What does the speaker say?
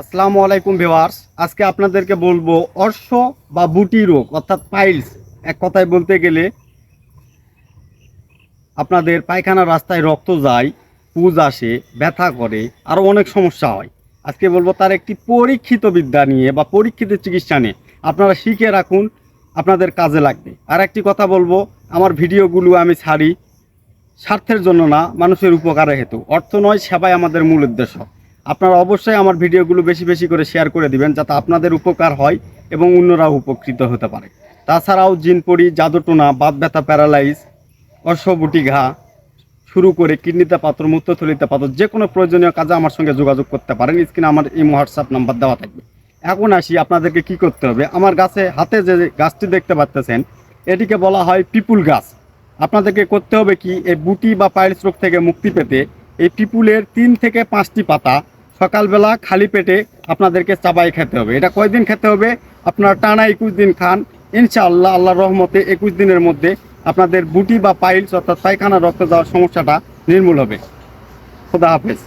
আসসালামু আলাইকুম ভিওয়ার্স আজকে আপনাদেরকে বলব অর্শ বা বুটি রোগ, অর্থাৎ পাইলস, এক কথায় বলতে গেলে আপনাদের পায়খানা রাস্তায় রক্ত যায়, পুজ আসে, ব্যথা করে আরও অনেক সমস্যা হয়। আজকে বলব তার একটি পরীক্ষিত বিদ্যা নিয়ে বা পরীক্ষিত চিকিৎসা নিয়ে। আপনারা শিখে রাখুন, আপনাদের কাজে লাগবে। আর একটি কথা বলব, আমার ভিডিওগুলো আমি ছাড়ি স্বার্থের জন্য না, মানুষের উপকারে হেতু। অর্থ নয়, সেবাই আমাদের মূল উদ্দেশ্য। আপনারা অবশ্যই আমার ভিডিওগুলো বেশি বেশি করে শেয়ার করে দিবেন যাতে আপনাদের উপকার হয় এবং অন্যরাও উপকৃত হতে পারে। তাছাড়াও জিনপড়ি জাদুটোনা বাত ব্যথা প্যারালাইজ অশ্ববুটি ঘা শুরু করে কিডনিতে পাথর, মূত্রথলিতে পাত্র যে কোনো প্রয়োজনীয় কাজে আমার সঙ্গে যোগাযোগ করতে পারেন। স্ক্রিনে আমার এই হোয়াটসঅ্যাপ নাম্বার দেওয়া থাকবে। এখন আসি আপনাদেরকে কি করতে হবে। আমার গাছে, হাতে যে গাছটি দেখতে পাচ্তেছেন, এটিকে বলা হয় পিপুল গাছ। আপনাদেরকে করতে হবে কি, এই বুটি বা পাইলস রোগ থেকে মুক্তি পেতে এই পিপুলের তিন থেকে পাঁচটি পাতা সকালবেলা খালি পেটে আপনাদেরকে চাবাই খেতে হবে। এটা কয়দিন খেতে হবে? আপনার টানা একুশ দিন খান। ইনশাআল্লাহ আল্লাহ রহমতে একুশ দিনের মধ্যে আপনাদের বুটি বা পাইলস অর্থাৎ পায়খানা রক্ত যাওয়ার সমস্যাটা নির্মূল হবে। খোদা হাফেজ।